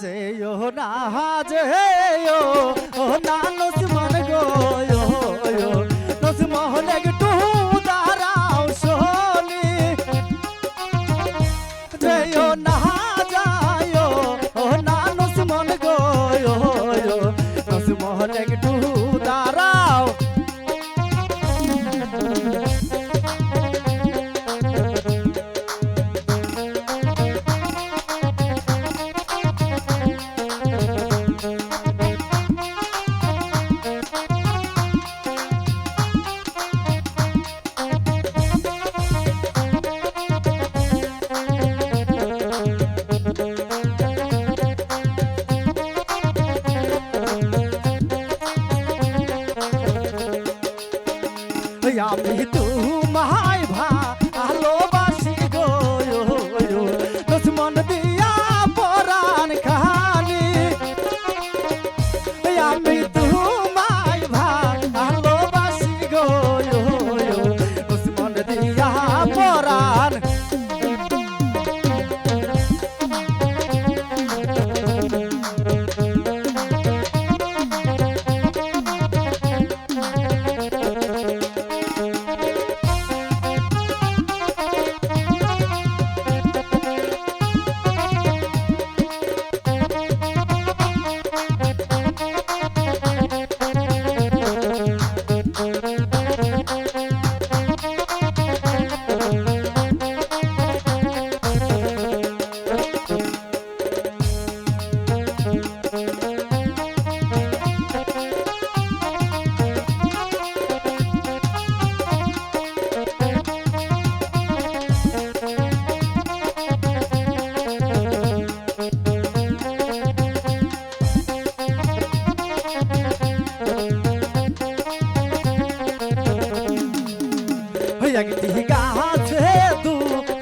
যেও না যেও না আমি তোমায়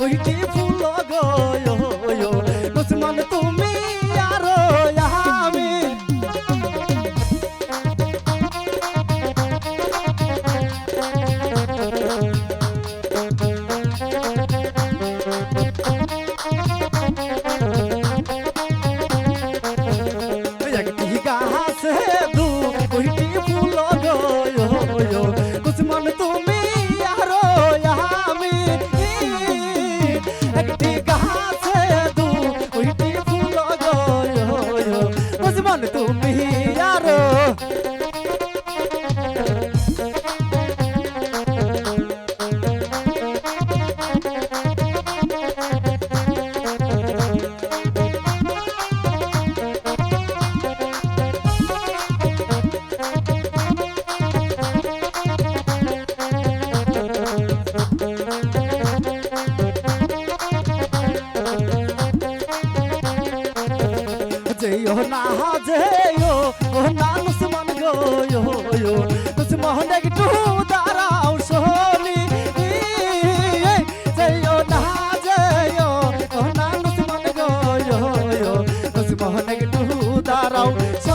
দুইটি তুমি আর যেও না যেও ও না মুসলমান গো মুসলমান একটু দাঁড়াও শোনি যেও না যেও ও না মুসলমান গো মুসলমান একটু দাঁড়াও শোনি